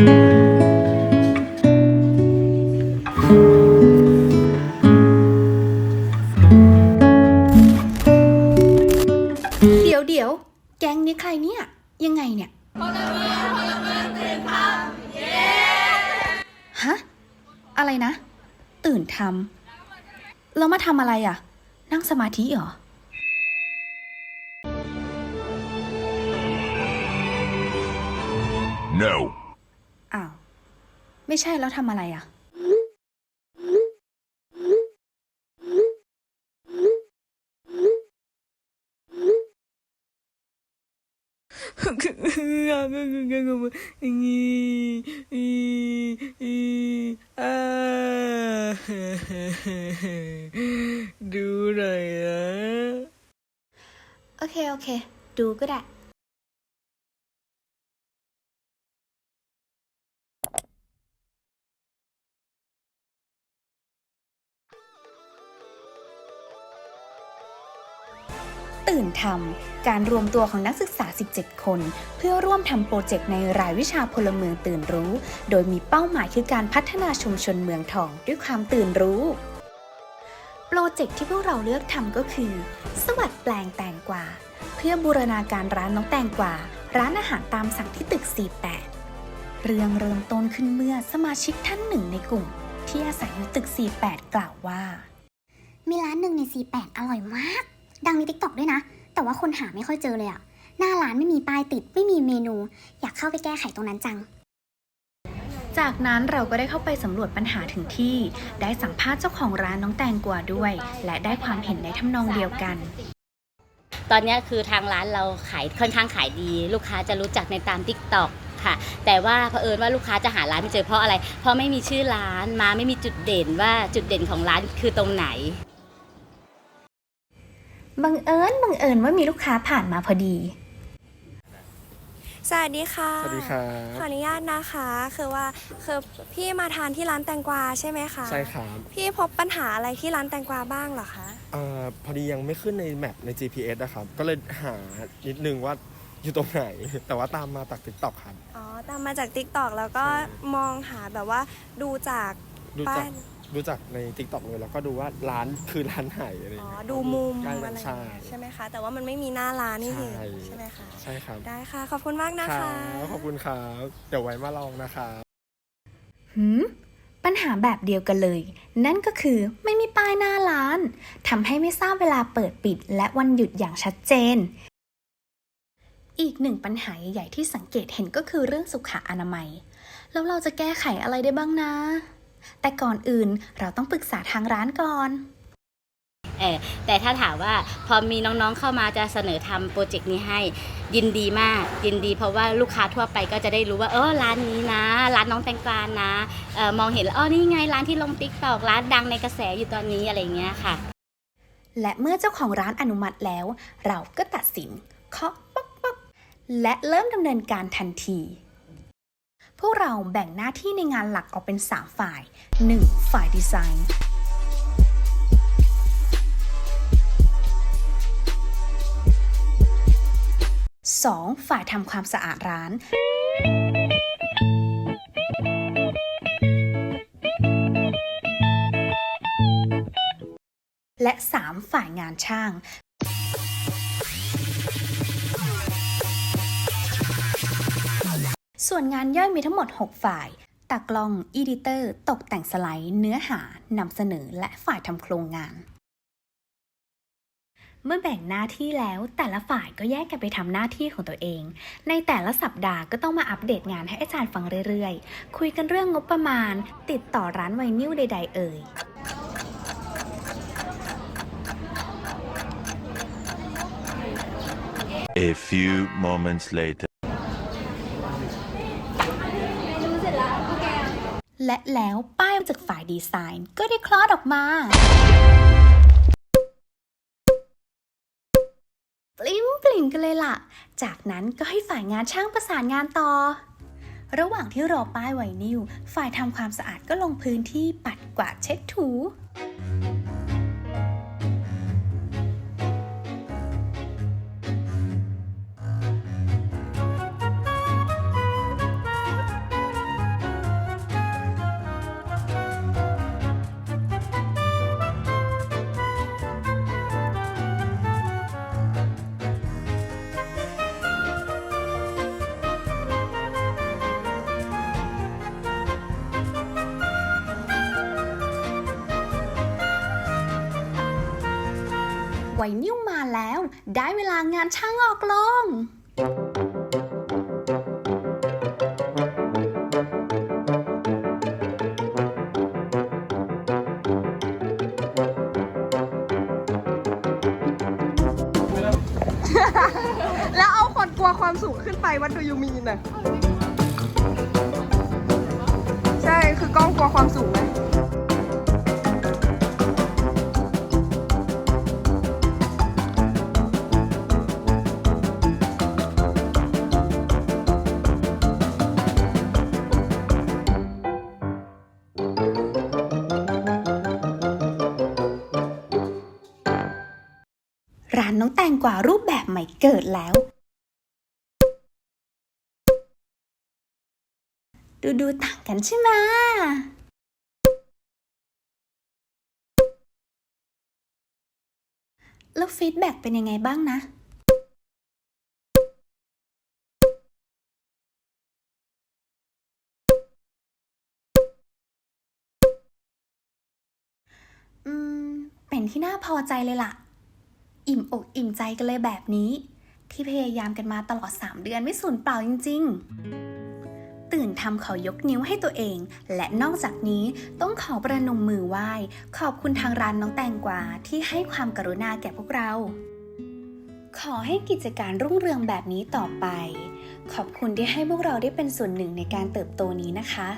เดี๋ยวเดี๋ยว แก๊งนี้ใครเนี่ย ยังไงเนี่ยฮะ อะไรนะ ตื่นทำแล้วมาทำอะไรอะ นั่งสมาธิเหรอ No. อ้าว ไม่ใช่แล้วทำอะไรอะ ดูหน่อยนะ โอเค โอเค ดูก็ได้ ตื่นทำการรวมตัวของนักศึกษา 17 คน เพื่อร่วมทำโปรเจกต์ในรายวิชาพลเมืองตื่นรู้ โดยมีเป้าหมายคือการพัฒนาชุมชนเมืองทองด้วยความตื่นรู้โปรเจกต์ที่พวกเราเลือกทำก็คือ สวัสดแปลงแตงกวาเพื่อบูรณาการร้านน้องแตงกวาร้านอาหารตามสั่งที่ตึก 48 เรื่องเริ่มต้นขึ้นเมื่อสมาชิกท่านหนึ่งในกลุ่ม ที่อาศัยอยู่ตึก 48 กล่าวว่า มีร้านหนึ่งใน 48 อร่อยมาก ดังในทิกตอกด้วยนะ แต่ว่าคนหาไม่ค่อยเจอเลยอะหน้าร้านไม่มีป้ายติดไม่มีเมนู อยากเข้าไปแก้ไขตรงนั้นจัง จากนั้นเราก็ได้เข้าไปสำรวจปัญหาถึงที่ ได้สัมภาษณ์เจ้าของร้านน้องแตงกวาด้วย และได้ความเห็นในทำนองเดียวกัน ตอนเนี้ยคือทางร้านเราขายค่อนข้างขายดี ลูกค้าจะรู้จักในตาม t ิ k t o k ค่ะแต่ว่าเผอิญว่าลูกค้าจะหาร้านไม่เจอเพราะอะไร เพราะไม่มีชื่อร้านมาไม่มีจุดเด่นว่าจุดเด่นของร้านคือตรงไหน บังเอิญบังเอิญว่ามีลูกค้าผ่านมาพอดี สวัสดีค่ะ สวัสดีครับ ขออนุญาตนะคะ คือว่าคือพี่มาทานที่ร้านแตงกวาใช่ไหมคะใช่ครับพี่พบปัญหาอะไรที่ร้านแตงกวาบ้างเหรอคะเอ่อพอดียังไม่ขึ้นในแมปใน GPS นะครับ ก็เลยหานิดนึงว่าอยู่ตรงไหน แต่ว่าตามมาจากติ๊กต็อกครับ อ๋อตามมาจาก t ิ k t o k แล้วก็ใช่มองหาแบบว่าดูจากดูป้าจาก ยดูจากในติ๊กต็อกเลยแล้วก็ดูว่าร้านคือร้านไหนอะไรอ๋อ เงี้ยดูมุมใกล้อะไรใช่ ใช่ไหมคะ แต่ว่ามันไม่มีหน้าร้านนี่เองใช่ ใช่ไหมคะ ใช่ครับได้ค่ะ ขอบคุณมากนะครัคะ บขอบคุณครับ เดี๋ยวไว้มาลองนะครับ หืมปัญหาแบบเดียวกันเลย นั่นก็คือไม่มีป้ายหน้าร้านทำให้ไม่ทราบเวลาเปิดปิดและวันหยุดอย่างชัดเจน อีกหนึ่งปัญหาใหญ่ๆที่สังเกตเห็นก็คือเรื่องสุขอนามัย แล้วเราจะแก้ไขอะไรได้บ้างนะ แต่ก่อนอื่นเราต้องปรึกษาทางร้านก่อนเออแต่ถ้าถามว่าพอมีน้องๆเข้ามาจะเสนอทำโปรเจกต์นี้ให้ยินดีมาก ยินดีเพราะว่าลูกค้าทั่วไปก็จะได้รู้ว่าเออร้านนี้นะ ร้านน้องแตงกวานะเออมองเห็นแล้วอ๋อนี่ไงร้านที่ลงติ๊กตอกร้านดังในกระแสอยู่ตอนนี้อะไรอย่างเงี้ยค่ะ และเมื่อเจ้าของร้านอนุมัติแล้ว เราก็ตัดสินเคาะป๊อกป๊อกและเริ่มดำเนินการทันที พวกเราแบ่งหน้าที่ในงานหลักออกเป็น 3 ฝ่าย 1. ฝ่ายดีไซน์ 2. ฝ่ายทำความสะอาดร้าน และ 3 ฝ่ายงานช่าง ส่วนงานย่อยมีทั้งหมด 6 ฝ่ายตากล้อง อีดิเตอร์ ตกแต่งสไลด์ เนื้อหา นำเสนอ และฝ่ายทำโครงงาน เมื่อแบ่งหน้าที่แล้วแต่ละฝ่ายก็แยกกันไปทำหน้าที่ของตัวเอง ในแต่ละสัปดาห์ก็ต้องมาอัปเดตงานให้อาจารย์ฟังเรื่อยๆ คุยกันเรื่องงบประมาณ ติดต่อร้านไวนิลใด ๆ เอ่ย A few moments later. และแล้วป้ายจากฝ่ายดีไซน์ก็ได้คลอดออกมาปลิ้มปลิ่มกันเลยล่ะ จากนั้นก็ให้ฝ่ายงานช่างประสานงานต่อ ระหว่างที่รอป้ายไวนิลฝ่ายทำความสะอาดก็ลงพื้นที่ปัดกวาดเช็ดถู ไวนิ้วมาแล้ว ได้เวลางานช่างออกลง แล้วเอาคนกลัวความสูงขึ้นไปวัดดูยูมีนอะ ใช่คือกล้องกลัวความสูงไหม น้องแตงกวารูปแบบใหม่เกิดแล้ว ดูดูต่างกันใช่ไหมแล้วฟีดแบ็กเป็นยังไงบ้างนะ อืม เป็นที่น่าพอใจเลยล่ะ อิ่มอกอิ่มใจกันเลยแบบนี้ ที่พยายามกันมาตลอด 3 เดือนไม่สูญเปล่าจริง ๆ ตื่นทำขอยกนิ้วให้ตัวเอง และนอกจากนี้ต้องขอประนมมือไหว้ ขอบคุณทางร้านน้องแตงกวาที่ให้ความกรุณาแก่พวกเรา ขอให้กิจการรุ่งเรืองแบบนี้ต่อไป ขอบคุณที่ให้พวกเราได้เป็นส่วนหนึ่งในการเติบโตนี้นะคะ